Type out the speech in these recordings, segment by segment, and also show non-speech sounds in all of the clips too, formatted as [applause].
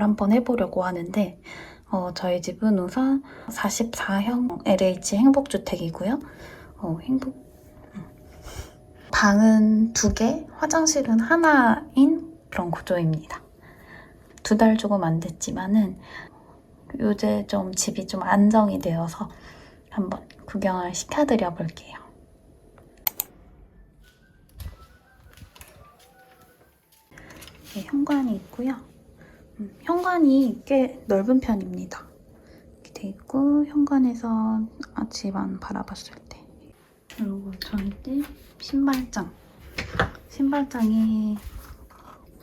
투어를 한번 해보려고 하는데 어, 저희 집은 우선 44형 LH 행복주택이고요. 어, 행복 음. 방은 두 개, 화장실은 하나인 그런 구조입니다. 두 달 조금 안 됐지만은 요새 좀 집이 좀 안정이 되어서 한번 구경을 시켜드려 볼게요. 네, 현관이 있고요. 음, 현관이 꽤 넓은 편입니다. 이렇게 돼 있고 현관에서 아, 집안 바라봤을 때 그리고 저희 집 신발장 신발장이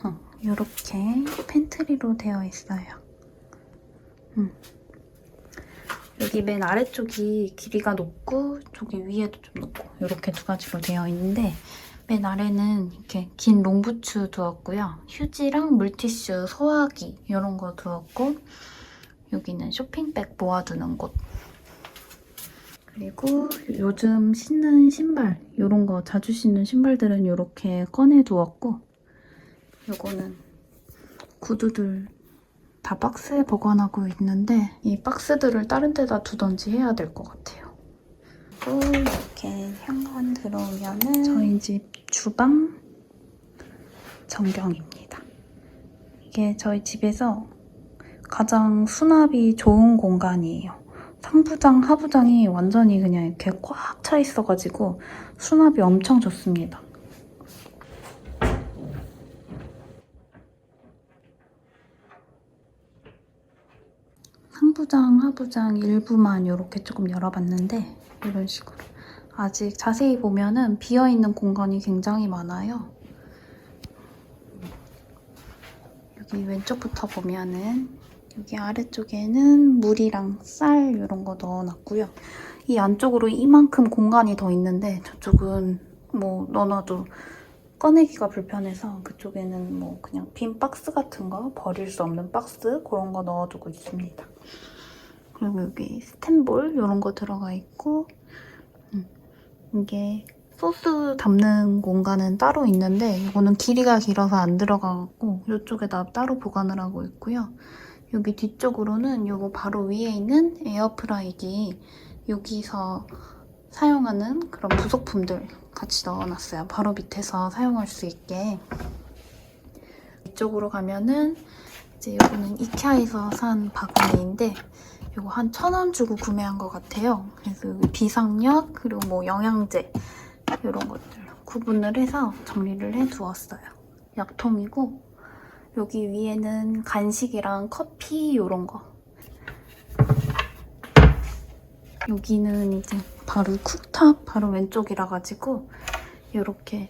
어, 이렇게 팬트리로 되어 있어요. 음. 여기 맨 아래쪽이 길이가 높고 저기 위에도 좀 높고 이렇게 두 가지로 되어 있는데 맨 아래는 이렇게 긴 롱부츠 두었고요. 휴지랑 물티슈, 소화기 이런 거 두었고 여기는 쇼핑백 모아두는 곳 그리고 요즘 신는 신발 이런 거 자주 신는 신발들은 이렇게 꺼내 두었고 요거는 구두들 다 박스에 보관하고 있는데 이 박스들을 다른 데다 두던지 해야 될 것 같아요. 그리고 이렇게 현관 들어오면은 저희 집 주방 전경입니다. 이게 저희 집에서 가장 수납이 좋은 공간이에요. 상부장, 하부장이 완전히 그냥 이렇게 꽉 차 있어가지고 수납이 엄청 좋습니다. 상부장, 하부장 일부만 이렇게 조금 열어봤는데 이런 식으로 아직 자세히 보면은 비어있는 공간이 굉장히 많아요. 여기 왼쪽부터 보면은 여기 아래쪽에는 물이랑 쌀 이런 거 넣어놨고요. 이 안쪽으로 이만큼 공간이 더 있는데 저쪽은 뭐 넣어놔도 꺼내기가 불편해서 그쪽에는 뭐 그냥 빈 박스 같은 거 버릴 수 없는 박스 그런 거 넣어두고 있습니다. 그리고 여기 스텐볼 이런 거 들어가 있고 음, 이게 소스 담는 공간은 따로 있는데 이거는 길이가 길어서 안 들어가고 이쪽에다 따로 보관을 하고 있고요. 여기 뒤쪽으로는 이거 바로 위에 있는 에어프라이기 여기서 사용하는 그런 부속품들 같이 넣어놨어요. 바로 밑에서 사용할 수 있게. 이쪽으로 가면은 이제 이거는 이케아에서 산 바구니인데 이거 한 천 원 주고 구매한 것 같아요. 그래서 비상약 그리고 뭐 영양제 이런 것들 구분을 해서 정리를 해두었어요. 약통이고 여기 위에는 간식이랑 커피 이런 거. 여기는 이제 바로 쿡탑 바로 왼쪽이라 가지고 이렇게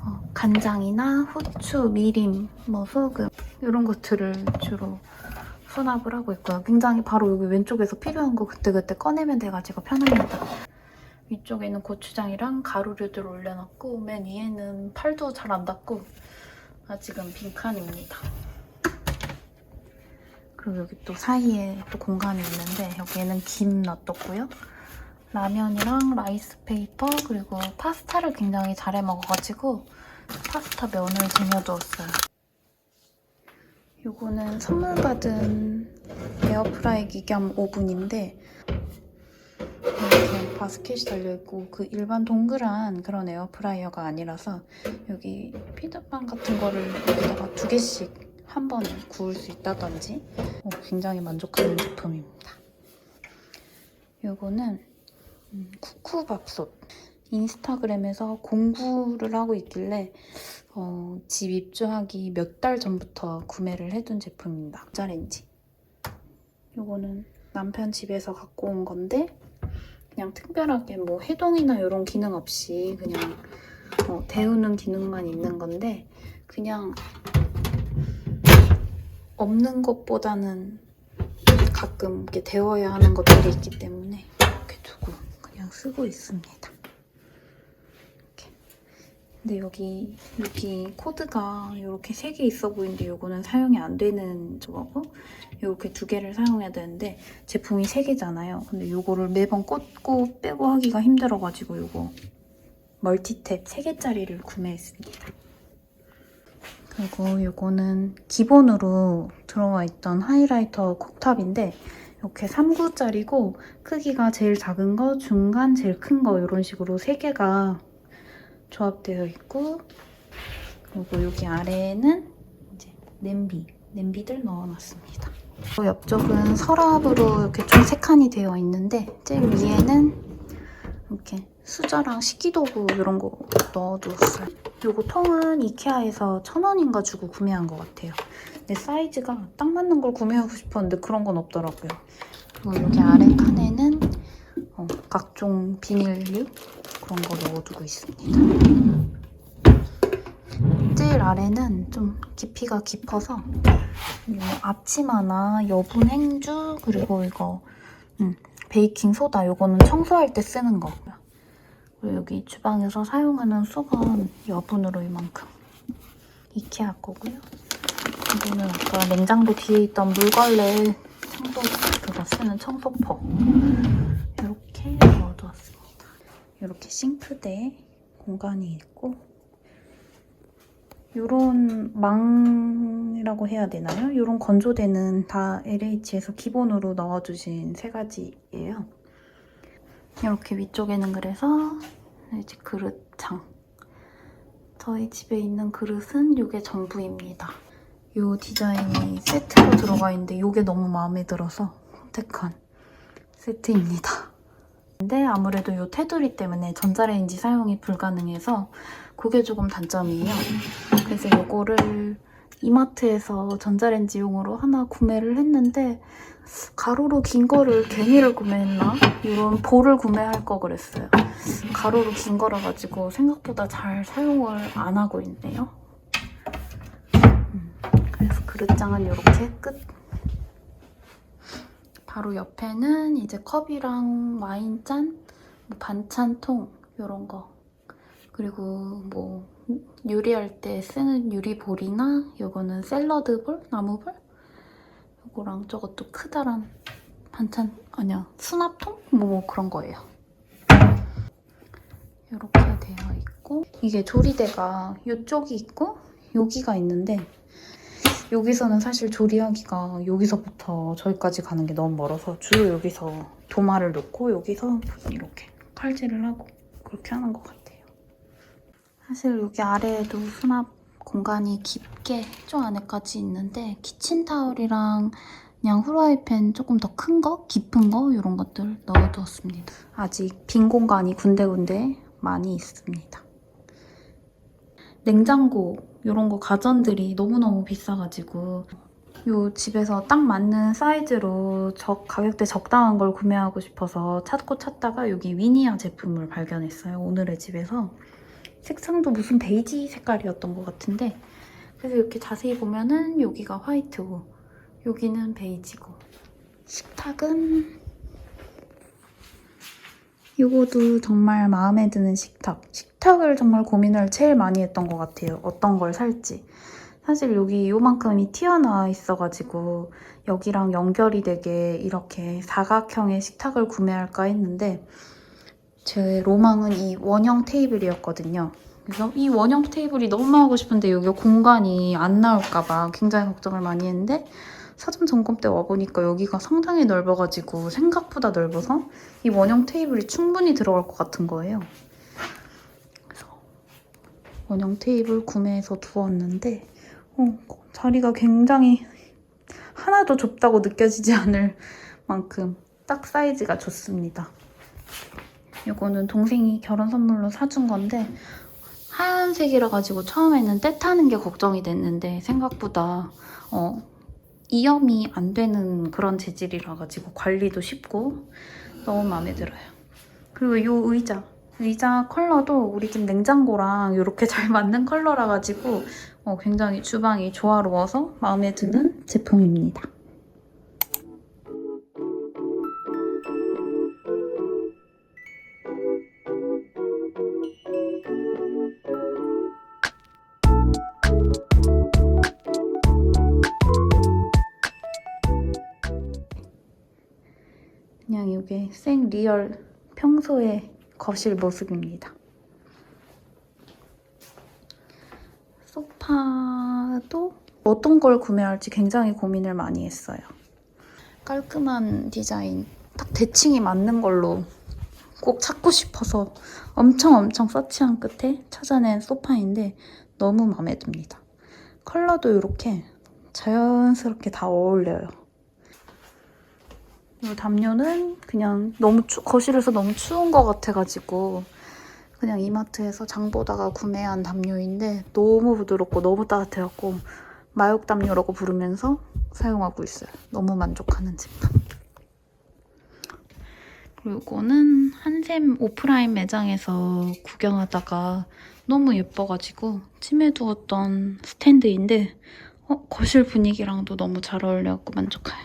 어, 간장이나 후추, 미림, 뭐 소금 이런 것들을 주로 수납을 하고 있고요. 굉장히 바로 여기 왼쪽에서 필요한 거 그때그때 꺼내면 돼가지고 편합니다. 위쪽에는 고추장이랑 가루류들 올려놨고 맨 위에는 팔도 잘 안 닿고 아직은 빈칸입니다. 그리고 여기 또 사이에 또 공간이 있는데 여기에는 김 놔뒀고요. 라면이랑 라이스 페이퍼 그리고 파스타를 굉장히 잘해 먹어가지고 파스타 면을 쟁여두었어요. 요거는 선물 받은 에어프라이기 겸 오븐인데 이렇게 바스켓이 달려있고 그 일반 동그란 그런 에어프라이어가 아니라서 여기 피자빵 같은 거를 여기다가 두 개씩 한 번에 구울 수 있다든지 어, 굉장히 만족하는 제품입니다. 요거는 음, 쿠쿠밥솥 인스타그램에서 공부를 하고 있길래 어, 집 입주하기 몇 달 전부터 구매를 해둔 제품입니다. 전자레인지 요거는 남편 집에서 갖고 온 건데 그냥 특별하게 뭐 해동이나 이런 기능 없이 그냥 어, 데우는 기능만 있는 건데 그냥 없는 것보다는 가끔 이렇게 데워야 하는 것들이 있기 때문에 이렇게 두고 그냥 쓰고 있습니다. 근데 여기 여기 코드가 이렇게 세 개 있어 보이는데 이거는 사용이 안 되는 저거고 이렇게 두 개를 사용해야 되는데 제품이 세 개잖아요. 근데 이거를 매번 꽂고 빼고 하기가 힘들어가지고 이거 멀티탭 세 개짜리를 구매했습니다. 그리고 이거는 기본으로 들어와 있던 하이라이터 콕탑인데 이렇게 3구짜리고 크기가 제일 작은 거, 중간, 제일 큰 거 이런 식으로 세 개가 조합되어 있고 그리고 여기 아래에는 이제 냄비, 냄비들 넣어놨습니다. 옆쪽은 서랍으로 이렇게 총 3칸이 되어 있는데 제일 위에는 이렇게 수저랑 식기도구 이런 거 넣어두었어요. 요거 통은 이케아에서 천 원인가 주고 구매한 것 같아요. 근데 사이즈가 딱 맞는 걸 구매하고 싶었는데 그런 건 없더라고요. 그리고 여기 아래 칸에는 어, 각종 비닐류 그런 거 넣어두고 있습니다. 제일 아래는 좀 깊이가 깊어서 뭐 앞치마나 여분 행주 그리고 이거 음, 베이킹 소다 요거는 청소할 때 쓰는 거고요. 그리고 여기 주방에서 사용하는 수건 여분으로 이만큼 이케아 거고요. 이거는 아까 냉장고 뒤에 있던 물걸레 청소 그거 쓰는 청소포 이렇게 싱크대 공간이 있고 요런 망이라고 해야 되나요? 요런 건조대는 다 LH에서 기본으로 넣어주신 세 가지예요. 이렇게 위쪽에는 그래서 이제 그릇장. 저희 집에 있는 그릇은 이게 전부입니다. 이 디자인이 세트로 들어가 있는데 이게 너무 마음에 들어서 선택한 세트입니다. 근데 아무래도 이 테두리 때문에 전자레인지 사용이 불가능해서 그게 조금 단점이에요. 그래서 이거를 이마트에서 전자레인지용으로 하나 구매를 했는데 가로로 긴 거를 괜히를 구매했나? 이런 볼을 구매할 거 그랬어요. 가로로 긴 거라 가지고 생각보다 잘 사용을 안 하고 있네요. 음, 그래서 그릇장은 이렇게 끝. 바로 옆에는 이제 컵이랑 와인잔, 뭐 반찬통 이런 거. 그리고 뭐 요리할 때 쓰는 유리볼이나 이거는 샐러드볼, 나무볼? 이거랑 저것도 크다란 반찬 아니야 수납통? 뭐, 뭐 그런 거예요. 이렇게 되어 있고 이게 조리대가 이쪽이 있고 여기가 있는데 여기서는 사실 조리하기가 여기서부터 저기까지 가는 게 너무 멀어서 주로 여기서 도마를 놓고 여기서 이렇게 칼질을 하고 그렇게 하는 것 같아요. 사실 여기 아래에도 수납 공간이 깊게 좀 안에까지 있는데 키친타올이랑 그냥 후라이팬 조금 더 큰 거, 깊은 거 이런 것들 넣어두었습니다. 아직 빈 공간이 군데군데 많이 있습니다. 냉장고 이런 거 가전들이 너무너무 비싸가지고 요 집에서 딱 맞는 사이즈로 적, 가격대 적당한 걸 구매하고 싶어서 찾고 찾다가 여기 위니아 제품을 발견했어요. 오늘의 집에서 색상도 무슨 베이지 색깔이었던 것 같은데 그래서 이렇게 자세히 보면은 여기가 화이트고 여기는 베이지고 식탁은 이거도 정말 마음에 드는 식탁. 식탁을 정말 고민을 제일 많이 했던 것 같아요. 어떤 걸 살지. 사실 여기 요만큼이 튀어나와 있어가지고 여기랑 연결이 되게 이렇게 사각형의 식탁을 구매할까 했는데 제 로망은 이 원형 테이블이었거든요. 그래서 이 원형 테이블이 너무 하고 싶은데 여기 공간이 안 나올까봐 굉장히 걱정을 많이 했는데 사전 점검 때 와보니까 여기가 상당히 넓어가지고 생각보다 넓어서 이 원형 테이블이 충분히 들어갈 것 같은 거예요. 그래서 원형 테이블 구매해서 두었는데 어, 자리가 굉장히 하나도 좁다고 느껴지지 않을 만큼 딱 사이즈가 좋습니다. 이거는 동생이 결혼 선물로 사준 건데 하얀색이라 가지고 처음에는 때 타는 게 걱정이 됐는데 생각보다 어, 이염이 안 되는 그런 재질이라 가지고 관리도 쉽고 너무 마음에 들어요. 그리고 이 의자 의자 컬러도 우리 집 냉장고랑 이렇게 [laughs] 잘 맞는 컬러라 가지고 어, 굉장히 주방이 조화로워서 마음에 드는 제품입니다. 그냥 이게 생 리얼 평소의 거실 모습입니다. 중에서도 어떤 걸 구매할지 굉장히 고민을 많이 했어요. 깔끔한 디자인, 딱 대칭이 맞는 걸로 꼭 찾고 싶어서 엄청 엄청 서치한 끝에 찾아낸 소파인데 너무 마음에 듭니다. 컬러도 이렇게 자연스럽게 다 어울려요. 이 담요는 그냥 너무 추, 거실에서 너무 추운 것 같아가지고 그냥 이마트에서 장 보다가 구매한 담요인데 너무 부드럽고 너무 따뜻해갖고 마욕 담요라고 부르면서 사용하고 있어요. 너무 만족하는 제품. 그리고 이거는 한샘 오프라인 매장에서 구경하다가 너무 예뻐가지고 침에 두었던 스탠드인데 어, 거실 분위기랑도 너무 잘 어울려갖고 만족해요.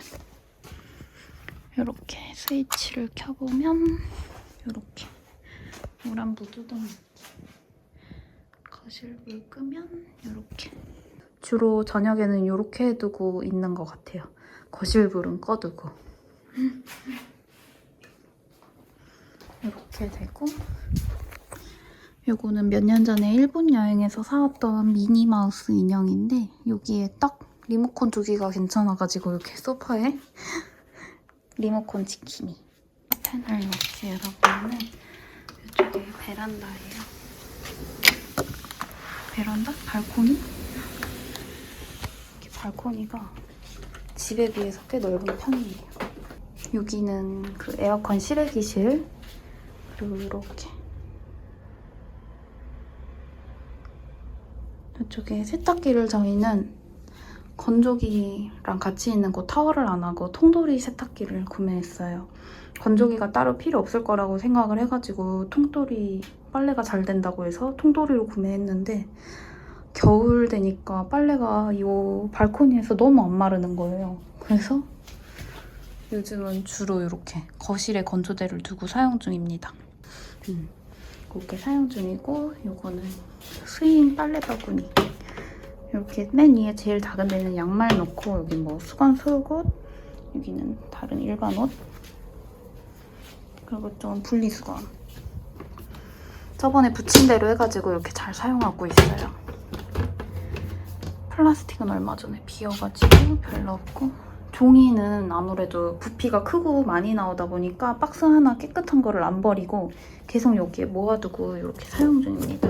이렇게 스위치를 켜보면 이렇게 노란 무드등 거실 불 끄면 이렇게. 주로 저녁에는 이렇게 해두고 있는 것 같아요. 거실 불은 꺼두고. [laughs] 이렇게 되고. 요거는 몇 년 전에 일본 여행에서 사왔던 미니 마우스 인형인데 여기에 딱 리모컨 두기가 괜찮아가지고 이렇게 소파에 리모컨 지킴이. 커튼을 이렇게 열어보면 이쪽에 베란다예요. 베란다? 발코니? 이렇게 발코니가 집에 비해서 꽤 넓은 편이에요. 여기는 그 에어컨 실외기실. 그리고 이렇게. 이쪽에 세탁기를 저희는 건조기랑 같이 있는 그 타월을 안 하고 통돌이 세탁기를 구매했어요. 건조기가 따로 필요 없을 거라고 생각을 해가지고 통돌이 빨래가 잘 된다고 해서 통돌이로 구매했는데 겨울 되니까 빨래가 이 발코니에서 너무 안 마르는 거예요. 그래서 요즘은 주로 이렇게 거실에 건조대를 두고 사용 중입니다. 음, 이렇게 사용 중이고 요거는 스윙 빨래 바구니 이렇게 맨 위에 제일 작은 데는 양말 넣고 여기 뭐 수건 속옷 여기는 다른 일반 옷. 그리고 좀 분리수건. 저번에 붙인 대로 해가지고 이렇게 잘 사용하고 있어요. 플라스틱은 얼마 전에 비어가지고 별로 없고. 종이는 아무래도 부피가 크고 많이 나오다 보니까 박스 하나 깨끗한 거를 안 버리고 계속 여기에 모아두고 이렇게 사용 중입니다.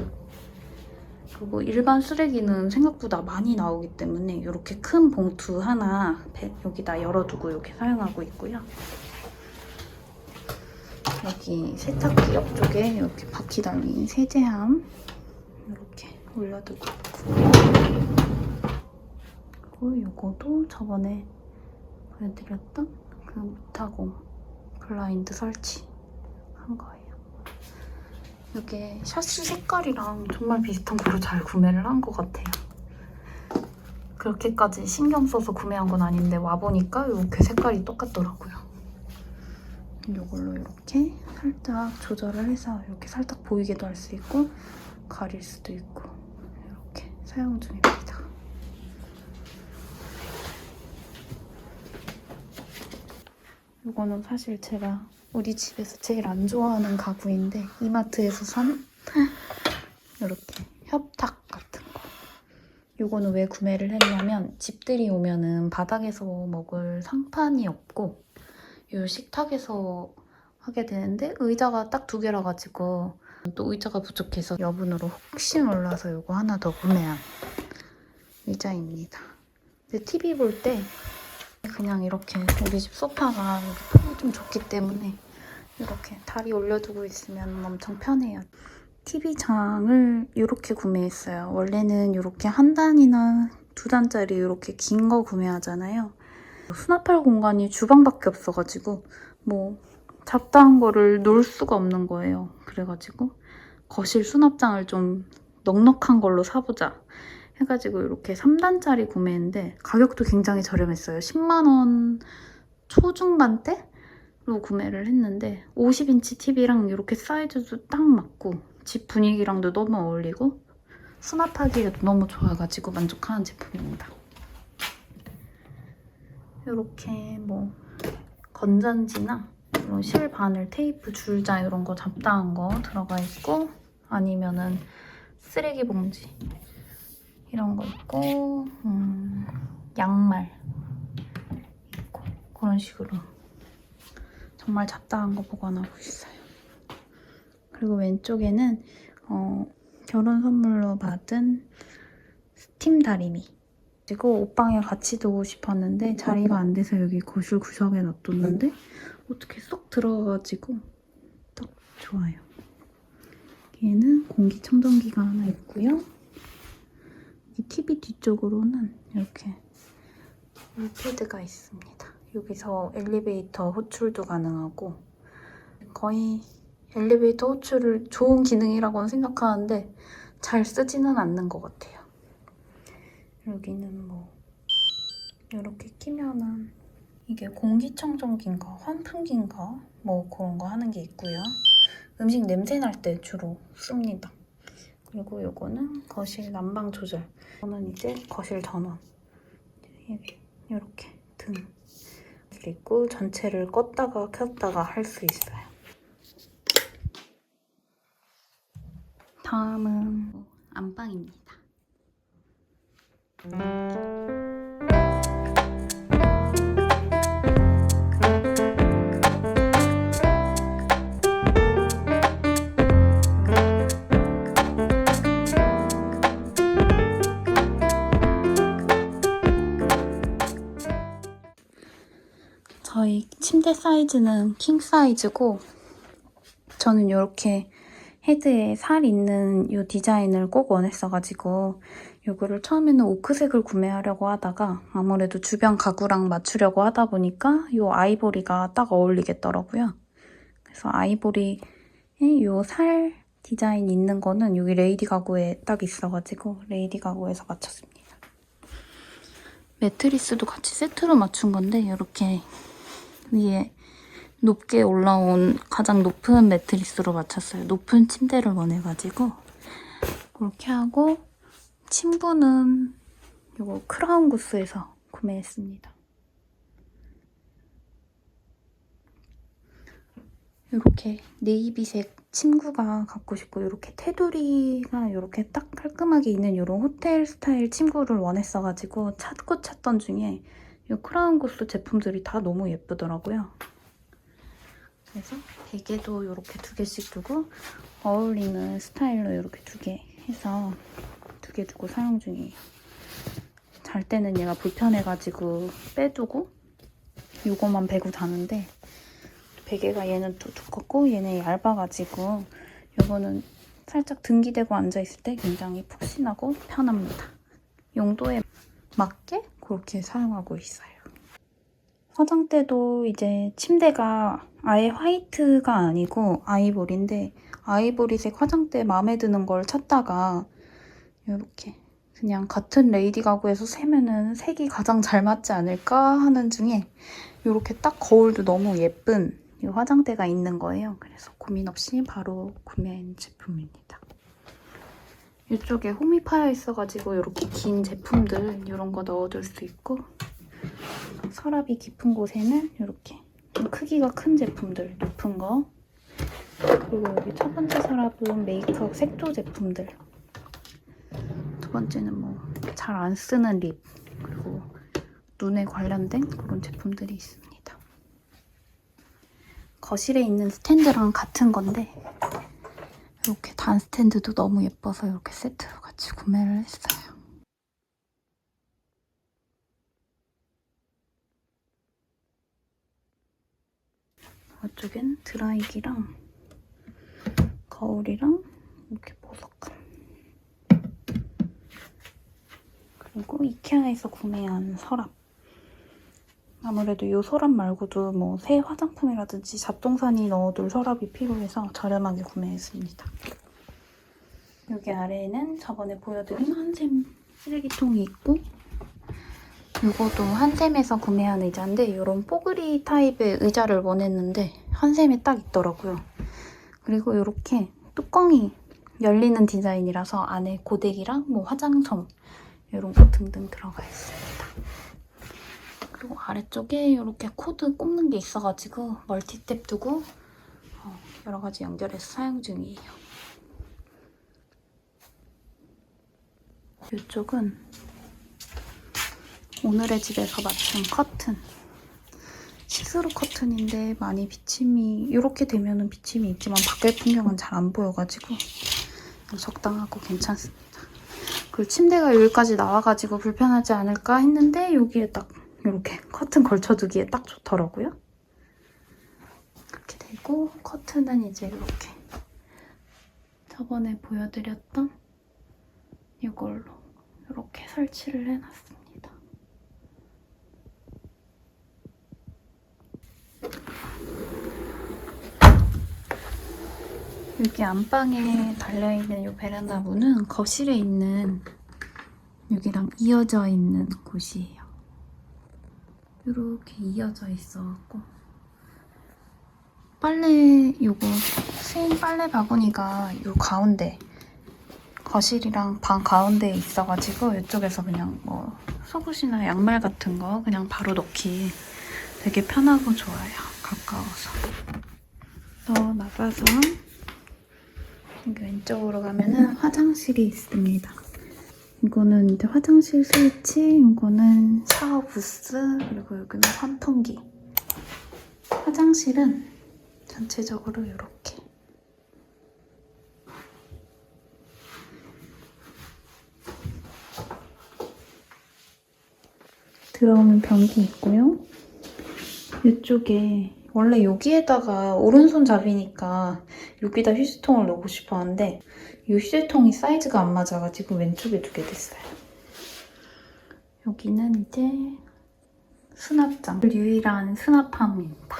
그리고 일반 쓰레기는 생각보다 많이 나오기 때문에 이렇게 큰 봉투 하나 배- 여기다 열어두고 이렇게 사용하고 있고요. 여기 세탁기 옆쪽에 이렇게 바퀴 달린 세제함 이렇게 올려두고 있고 그리고 이거도 저번에 보여드렸던 그 무타공 블라인드 설치 한 거예요. 이게 샤시 색깔이랑 정말 비슷한 거로 잘 구매를 한 것 같아요. 그렇게까지 신경 써서 구매한 건 아닌데 와보니까 이렇게 색깔이 똑같더라고요. 이걸로 이렇게 살짝 조절을 해서 이렇게 살짝 보이게도 할 수 있고 가릴 수도 있고 이렇게 사용 중입니다. 이거는 사실 제가 우리 집에서 제일 안 좋아하는 가구인데 이마트에서 산 이렇게 협탁 같은 거. 이거는 왜 구매를 했냐면 집들이 오면은 바닥에서 먹을 상판이 없고 이 식탁에서 하게 되는데 의자가 딱 두 개라 가지고 또 의자가 부족해서 여분으로 혹시 몰라서 이거 하나 더 구매한 의자입니다. 근데 TV 볼 때 그냥 이렇게 우리 집 소파가 폼이 좀 좋기 때문에 이렇게 다리 올려두고 있으면 엄청 편해요. TV장을 이렇게 구매했어요. 원래는 이렇게 한 단이나 두 단짜리 이렇게 긴 거 구매하잖아요. 수납할 공간이 주방밖에 없어가지고 뭐 잡다한 거를 놓을 수가 없는 거예요. 그래가지고 거실 수납장을 좀 넉넉한 걸로 사보자 해가지고 이렇게 3단짜리 구매했는데 가격도 굉장히 저렴했어요. 10만 원 초중반대 로 구매를 했는데 50인치 TV랑 이렇게 사이즈도 딱 맞고 집 분위기랑도 너무 어울리고 수납하기에도 너무 좋아가지고 만족하는 제품입니다. 이렇게 뭐 건전지나 이런 실 바늘, 테이프, 줄자 이런 거 잡다한 거 들어가 있고 아니면은 쓰레기 봉지 이런 거 있고 음, 양말 있고 그런 식으로 정말 잡다한 거 보관하고 있어요. 그리고 왼쪽에는 어, 결혼 선물로 받은 스팀 다리미 그리고 옷방에 같이 두고 싶었는데 자리가 안 돼서 여기 거실 구석에 놔뒀는데 어떻게 쏙 들어가가지고 딱 좋아요. 얘는 공기청정기가 하나 있고요. 이 TV 뒤쪽으로는 이렇게 물패드가 있습니다. 여기서 엘리베이터 호출도 가능하고 거의 엘리베이터 호출을 좋은 기능이라고는 생각하는데 잘 쓰지는 않는 것 같아요. 여기는 뭐 이렇게 끼면은 이게 공기청정기인가 환풍기인가 뭐 그런 거 하는 게 있고요. 음식 냄새 날 때 주로 씁니다. 그리고 요거는 거실 난방 조절. 이거는 이제 거실 전원. 이렇게 등 있고 전체를 껐다가 켰다가 할 수 있어요. 다음은 안방입니다. 저희 침대 사이즈는 킹 사이즈고 저는 이렇게 헤드에 살 있는 이 디자인을 꼭 원했어가지고 이거를 처음에는 오크색을 구매하려고 하다가 아무래도 주변 가구랑 맞추려고 하다 보니까 이 아이보리가 딱 어울리겠더라고요. 그래서 아이보리에 이 살 디자인 있는 거는 여기 레이디 가구에 딱 있어가지고 레이디 가구에서 맞췄습니다. 매트리스도 같이 세트로 맞춘 건데 이렇게 위에 높게 올라온 가장 높은 매트리스로 맞췄어요. 높은 침대를 원해가지고 그렇게 하고 침구는 이거 크라운 구스에서 구매했습니다. 이렇게 네이비색 침구가 갖고 싶고 이렇게 테두리가 이렇게 딱 깔끔하게 있는 이런 호텔 스타일 침구를 원했어가지고 찾고 찾던 중에 이 크라운 구스 제품들이 다 너무 예쁘더라고요. 그래서 베개도 이렇게 두 개씩 두고 어울리는 스타일로 이렇게 두 개 해서 두 개 두고 사용 중이에요. 잘 때는 얘가 불편해가지고 빼두고 이거만 베고 자는데 베개가 얘는 또 두껍고 얘는 얇아가지고 이거는 살짝 등기대고 앉아있을 때 굉장히 푹신하고 편합니다. 용도에 맞게 그렇게 사용하고 있어요. 화장대도 이제 침대가 아예 화이트가 아니고 아이보리인데 아이보리색 화장대 마음에 드는 걸 찾다가 이렇게 그냥 같은 레이디 가구에서 세면은 색이 가장 잘 맞지 않을까 하는 중에 이렇게 딱 거울도 너무 예쁜 이 화장대가 있는 거예요. 그래서 고민 없이 바로 구매한 제품입니다. 이쪽에 홈이 파여 있어가지고 이렇게 긴 제품들 이런 거 넣어둘 수 있고 서랍이 깊은 곳에는 이렇게 좀 크기가 큰 제품들 높은 거 그리고 여기 첫 번째 서랍은 메이크업 색조 제품들 두 번째는 뭐 잘 안 쓰는 립 그리고 눈에 관련된 그런 제품들이 있습니다. 거실에 있는 스탠드랑 같은 건데 이렇게 단 스탠드도 너무 예뻐서 이렇게 세트로 같이 구매를 했어요. 이쪽엔 드라이기랑 거울이랑 이렇게 보석감 그리고 이케아에서 구매한 서랍 아무래도 이 서랍 말고도 뭐 새 화장품이라든지 잡동사니 넣어둘 서랍이 필요해서 저렴하게 구매했습니다. 여기 아래에는 저번에 보여드린 한샘 쓰레기통이 있고 이것도 한샘에서 구매한 의자인데 이런 뽀글이 타입의 의자를 원했는데 한샘에 딱 있더라고요. 그리고 이렇게 뚜껑이 열리는 디자인이라서 안에 고데기랑 뭐 화장솜 이런 거 등등 들어가 있습니다. 그리고 아래쪽에 이렇게 코드 꼽는 게 있어가지고 멀티탭 두고 어, 여러 가지 연결해서 사용 중이에요. 이쪽은 오늘의 집에서 맞춘 커튼. 시스루 커튼인데 많이 비침이 이렇게 되면은 비침이 있지만 밖의 풍경은 잘 안 보여가지고 적당하고 괜찮습니다. 그리고 침대가 여기까지 나와가지고 불편하지 않을까 했는데 여기에 딱 이렇게 커튼 걸쳐두기에 딱 좋더라고요. 이렇게 되고 커튼은 이제 이렇게 저번에 보여드렸던 이걸로 이렇게 설치를 해놨습니다. 여기 안방에 달려있는 이 베란다 문은 거실에 있는 여기랑 이어져 있는 곳이에요. 이렇게 이어져 있어갖고 빨래 요거 스인 빨래 바구니가 요 가운데 거실이랑 방 가운데에 있어가지고 이쪽에서 그냥 뭐 속옷이나 양말 같은 거 그냥 바로 넣기 되게 편하고 좋아요. 가까워서. 더 나가서 여기 왼쪽으로 가면은 화장실이 있습니다. 이거는 이제 화장실 스위치, 이거는 샤워 부스, 그리고 여기는 환풍기. 화장실은 전체적으로 이렇게. 들어오는 변기 있고요. 이쪽에 원래 여기에다가 오른손 잡이니까 여기다 휴지통을 넣고 싶었는데 이 휴지통이 사이즈가 안 맞아가지고 왼쪽에 두게 됐어요. 여기는 이제 수납장 유일한 수납함입니다.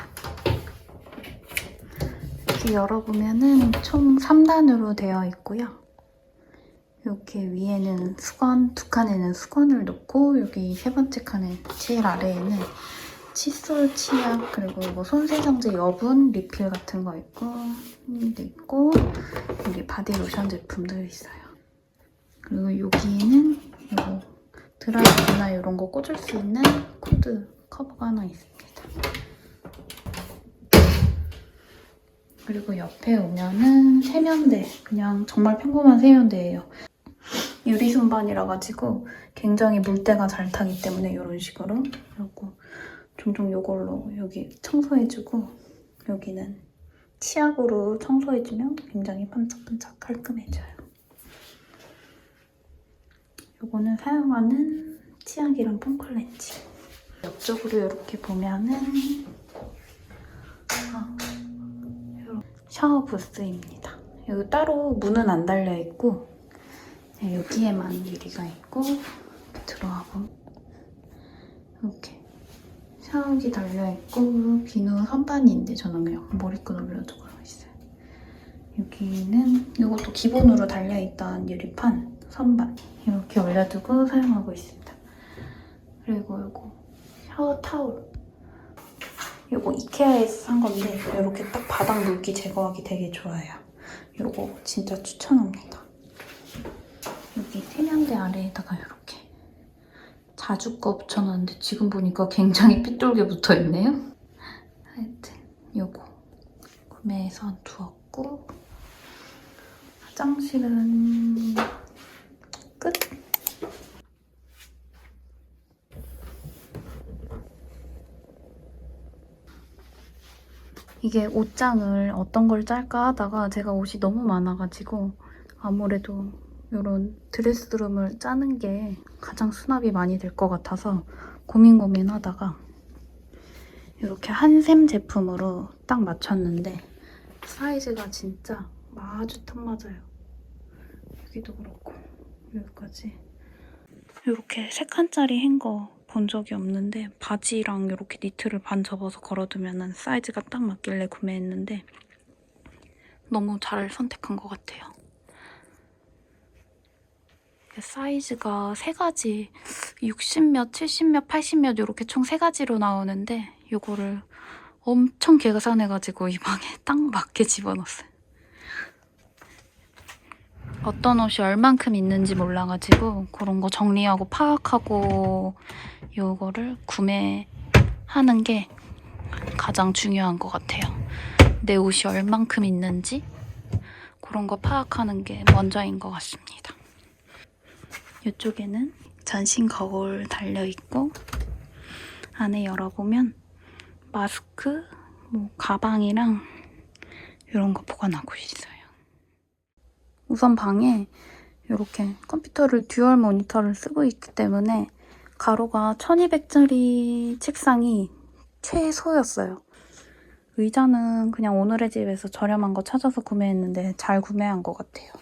이렇게 열어보면은 총 3단으로 되어 있고요. 이렇게 위에는 수건, 두 칸에는 수건을 놓고 여기 세 번째 칸에 제일 아래에는 칫솔, 치약, 그리고 뭐 손세정제 여분, 리필 같은 거 있고 도 있고 여기 바디 로션 제품도 있어요. 그리고 여기에는 이거 드라이기나 이런 거 꽂을 수 있는 코드 커버가 하나 있습니다. 그리고 옆에 오면은 세면대, 그냥 정말 평범한 세면대예요. 유리 순반이라 가지고 굉장히 물때가 잘 타기 때문에 이런 식으로 그리고 종종 이걸로 여기 청소해주고 여기는 치약으로 청소해주면 굉장히 반짝반짝 깔끔해져요. 요거는 사용하는 치약이랑 폼클렌지. 옆쪽으로 이렇게 보면은 아, 샤워 부스입니다. 여기 따로 문은 안 달려 있고 네, 여기에만 유리가 있고 들어와 보면 이렇게 샤워기 달려있고 비누 선반인데 저는 그냥 머리끈 올려두고 있어요. 여기는 이것도 기본으로 달려있던 유리판 선반 이렇게 올려두고 사용하고 있습니다. 그리고 이거 샤워 타올 이거 이케아에서 산 건데 이렇게 딱 바닥 물기 제거하기 되게 좋아요. 이거 진짜 추천합니다. 여기 세면대 아래에다가 이렇게 자주 거 붙여놨는데 지금 보니까 굉장히 삐뚤게 붙어있네요. 하여튼 요거 구매해서 두었고 화장실은 끝! 이게 옷장을 어떤 걸 짤까 하다가 제가 옷이 너무 많아가지고 아무래도 이런 드레스룸을 짜는 게 가장 수납이 많이 될 것 같아서 고민 고민하다가 이렇게 한샘 제품으로 딱 맞췄는데 사이즈가 진짜 아주 딱 맞아요. 여기도 그렇고 여기까지 이렇게 세 칸짜리 행거 본 적이 없는데 바지랑 이렇게 니트를 반 접어서 걸어두면 사이즈가 딱 맞길래 구매했는데 너무 잘 선택한 것 같아요. 사이즈가 세 가지 60몇, 70몇, 80몇 이렇게 총 세 가지로 나오는데 이거를 엄청 계산해가지고 이 방에 [laughs] 딱 맞게 집어넣었어요. 어떤 옷이 얼만큼 있는지 몰라가지고 그런 거 정리하고 파악하고 이거를 구매하는 게 가장 중요한 것 같아요. 내 옷이 얼만큼 있는지 그런 거 파악하는 게 먼저인 것 같습니다. 이쪽에는 전신 거울 달려있고 안에 열어보면 마스크, 뭐 가방이랑 이런 거 보관하고 있어요. 우선 방에 이렇게 컴퓨터를 듀얼 모니터를 쓰고 있기 때문에 가로가 1200짜리 책상이 최소였어요. 의자는 그냥 오늘의 집에서 저렴한 거 찾아서 구매했는데 잘 구매한 것 같아요.